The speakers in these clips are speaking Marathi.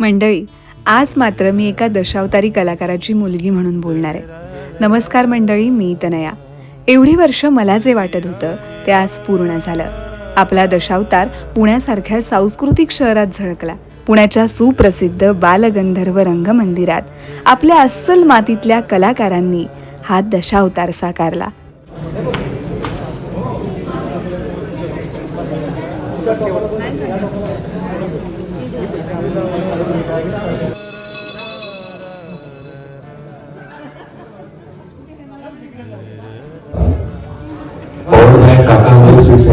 मंडळी आज मात्र मी एका दशावतारी कलाकाराची मुलगी म्हणून बोलणार आहे. नमस्कार मंडळी मी तनया. एवढी वर्ष मला जे वाटत होतं ते आज पूर्ण झालं. आपला दशावतार पुण्यासारख्या सांस्कृतिक शहरात झळकला. पुण्याच्या सुप्रसिद्ध बालगंधर्व रंगमंदिरात आपल्या अस्सल मातीतल्या कलाकारांनी हा दशावतार साकारला.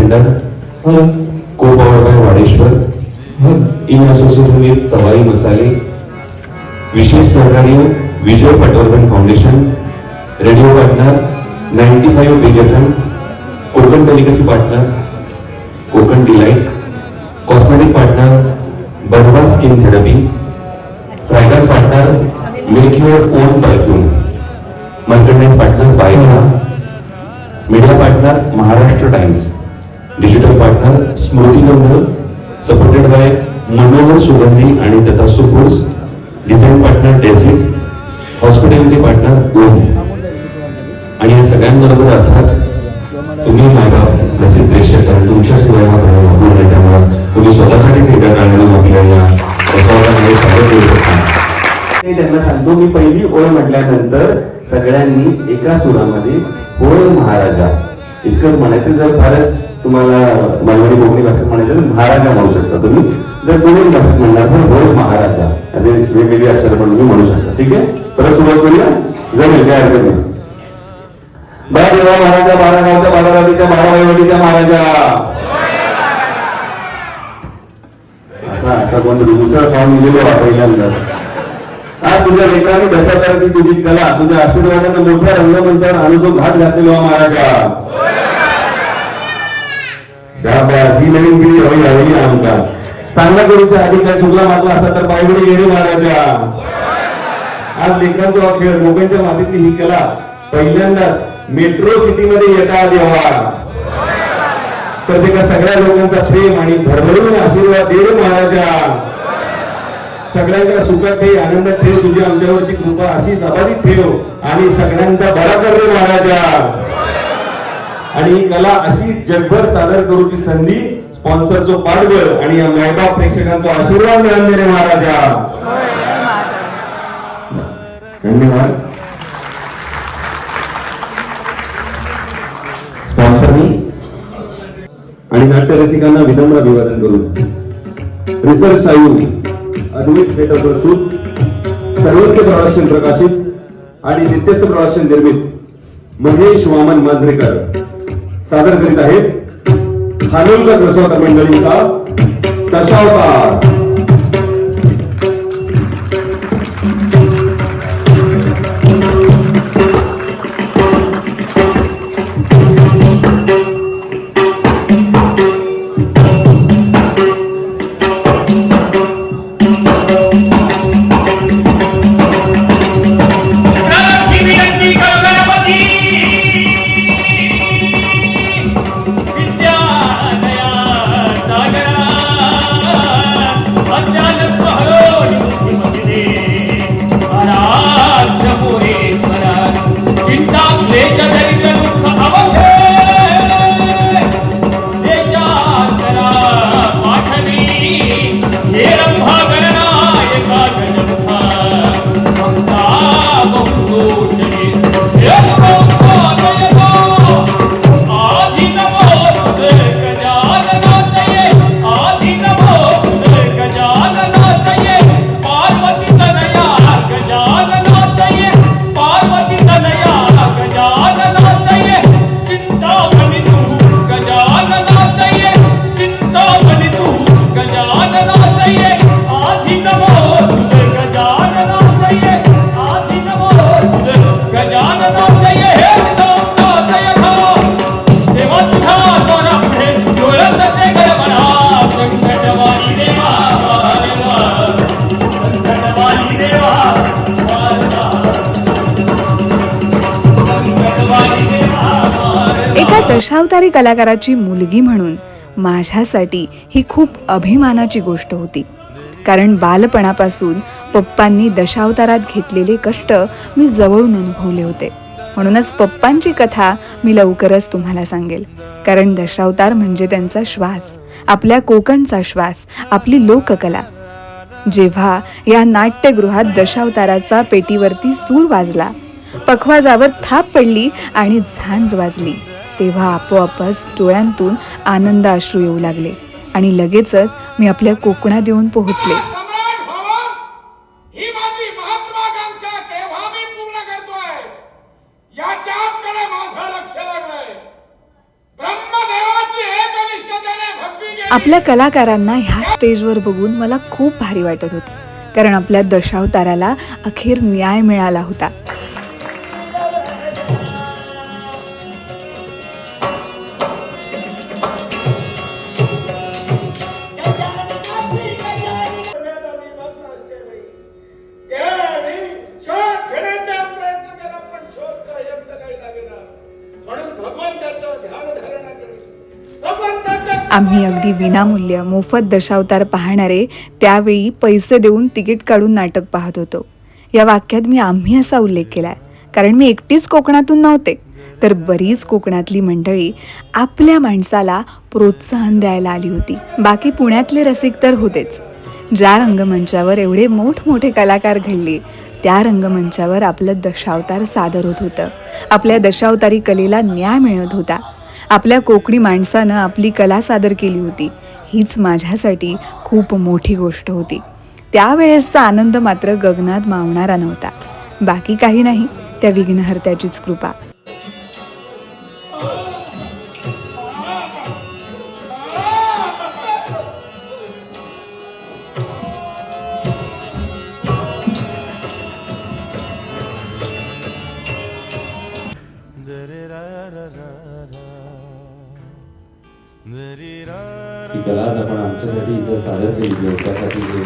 Milk Sweet Center, co-powered Wadeshwar in association with Sawai Masale विशेष सहकार्य Vijay Patwardhan foundation radio partner 95 big F M Konkan delicacy partner Konkan delight cosmetic partner Barwa skin therapy fragrance partner make your own perfume merchandise partner Bayka media partner Maharashtra Times digital partner Smritigandh supported by Manohar Sugandhi आणि तथा फूड्स डिझाईन पार्टनर डेसिट हॉस्पिटॅलिटी पार्टनर गोम आणि या सगळ्यांबरोबर अर्थात तुम्ही मायबाप प्रसिद्ध प्रेक्षक आणि तुमच्याशिवाय हा प्रयोग अपूर्ण आहे त्यामुळे तुम्ही स्वतःसाठीच एका काळाने आपल्या या प्रसारामध्ये स्वागत करू शकता. त्यांना सांगतो मी पहिली ओळ म्हटल्यानंतर सगळ्यांनी एका सुरामध्ये होय महाराजा. इतकंच म्हणायचं जर फारच तुम्हाला मराठी कोकणी भाषेत म्हणायचं महाराजा म्हणू शकता तुम्ही. जर कोणी भाषेत म्हणणार तर होय महाराजा. असे वेगवेगळे अक्षर पण तुम्ही म्हणू शकता. ठीक आहे? परत सुरुवात करूया. जमेल काय हरकत नाही. बारा देवा महाराजा बारा गावच्या बारा रावीच्या बारा वाईवडीच्या महाराजा. असा असा कोण दुसरं पाहून लिहिलेलं पहिल्यांदा. आज तुझ्या लेकरांनी करायची तुझी कला तुझ्या आशीर्वादानं मोठ्या रंगमंचावर अनुजो घाट घातलेलो महाराजा. शाबास ही नवीन पिढी हवी हवी आमका चांगला करूच्या आधी काय चुकला मागला असा तर पायगुडी येणे मारायच्या आज लेकरांचा हा खेळ मोबाईलच्या मातीतली ही कला पहिल्यांदाच मेट्रो सिटी मध्ये येता हो. देवा तर ते सगळ्या लोकांचा प्रेम आणि भरभरून आशीर्वाद देव महाराजा सगळ्यांच्या सुखात ठेव आनंदात ठेव तुझी आमच्यावरची कृपा अशीच अबाधित ठेव आणि सगळ्यांचा बरा कर महाराजा आणि ही कला अशी जगभर सादर करूची संधी स्पॉन्सरचं पाठबळ आणि या मायबाप प्रेक्षकांचा आशीर्वाद मिळाले रे महाराजा. धन्यवाद. स्पॉन्सरनी आणि नाट्यरसिकांना विनम्र अभिवादन करू रिसर्च सायू अद्वैत थिएटर प्रस्तुत सर्वस्व प्रॉडक्शन प्रकाशित आणि नित्यस्थ प्रॉडक्शन निर्मित महेश वामन मांजरेकर. सादर करीत आहेत खानोलकर दशावतार मंडळींचा दशावतार. दशावतारी कलाकाराची मुलगी म्हणून माझ्यासाठी ही खूप अभिमानाची गोष्ट होती. कारण बालपणापासून पप्पांनी दशावतारात घेतलेले कष्ट मी जवळून अनुभवले होते. म्हणूनच पप्पांची कथा मी लवकरच तुम्हाला सांगेल. कारण दशावतार म्हणजे त्यांचा श्वास आपल्या कोकणचा श्वास आपली लोककला. जेव्हा या नाट्यगृहात दशावताराचा पेटीवरती सूर वाजला पखवाजावर थाप पडली आणि झांज वाजली. तेव्हा आपोआपच डोळ्यांतून आनंद अश्रू येऊ लागले आणि लगेचच मी आपल्या कोकणात येऊन पोहोचले. आपल्या कलाकारांना ह्या स्टेजवर बघून मला खूप भारी वाटत होतं कारण आपल्या दशावताराला अखेर न्याय मिळाला होता. आम्ही अगदी विनामूल्य मोफत दशावतार पाहणारे त्यावेळी पैसे देऊन तिकीट काढून नाटक पाहत होतो. या वाक्यात मी आम्ही असा उल्लेख केलाय. कारण मी एकटीच कोकणातून नव्हते. तर बरीच कोकणातली मंडळी आपल्या माणसाला प्रोत्साहन द्यायला आली होती. बाकी पुण्यातले रसिक तर होतेच. ज्या रंगमंचावर एवढे मोठमोठे कलाकार घडले त्या रंगमंचावर आपलं दशावतार सादर होत होतं. आपल्या दशावतारी कलेला न्याय मिळत होता. आपल्या कोकणी माणसानं आपली कला सादर केली होती. हीच माझ्यासाठी खूप मोठी गोष्ट होती. त्यावेळेसचा आनंद मात्र गगनात मावणारा नव्हता. बाकी काही नाही त्या विघ्नहर्त्याचीच कृपा. ही कला आज आपण आमच्यासाठी इथं सादर केली आहे. त्यासाठी हे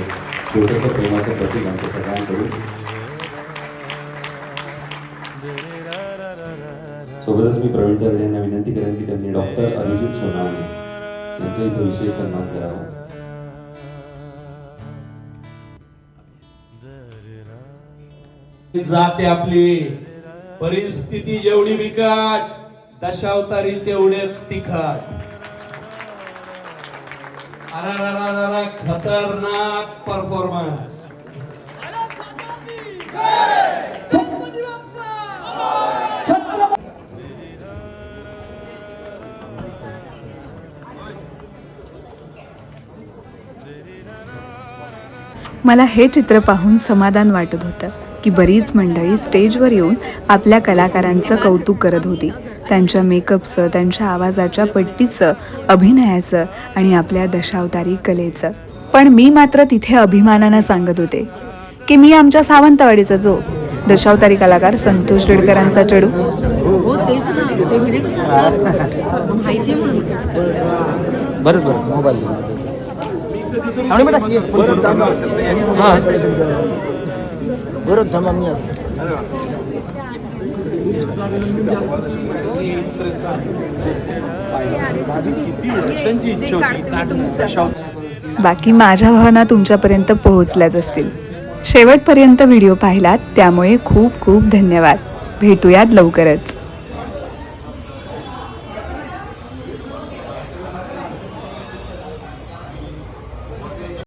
छोटंसं प्रेमाचं प्रतीक आमच्या सगळ्यांकडून. सोबतच मी प्रवीण तरडे यांना विनंती करेन की त्यांनी डॉक्टर अभिजित सोनावणे यांचा इथं विशेष सन्मान करावा. जाते आपली परिस्थिती जेवढी बिकट दशावतारी तेवढेच तिखट. खतरनाक परफॉर्मन्स मला हे चित्र पाहून समाधान वाटत होतं की बरीच मंडळी स्टेजवर येऊन आपल्या कलाकारांचं कौतुक करत होती. त्यांच्या मेकअपचं त्यांच्या आवाजाच्या पट्टीचं अभिनयाचं आणि आपल्या दशावतारी कलेचं. पण मी मात्र तिथे अभिमानानं सांगत होते की मी आमच्या सावंतवाडीचा जो दशावतारी कलाकार संतोष रेडकरांचा चढू. हो तेच ना ते माहिती आहे म्हणून. बरं बरं मोबाईल आणि बेटा हां बरं थांबा मी आलो. बाकी माझ्या भावना तुमच्यापर्यंत पोहोचल्याच असतील. शेवटपर्यंत व्हिडिओ पाहिलात त्यामुळे खूप खूप धन्यवाद. भेटूयात लवकरच.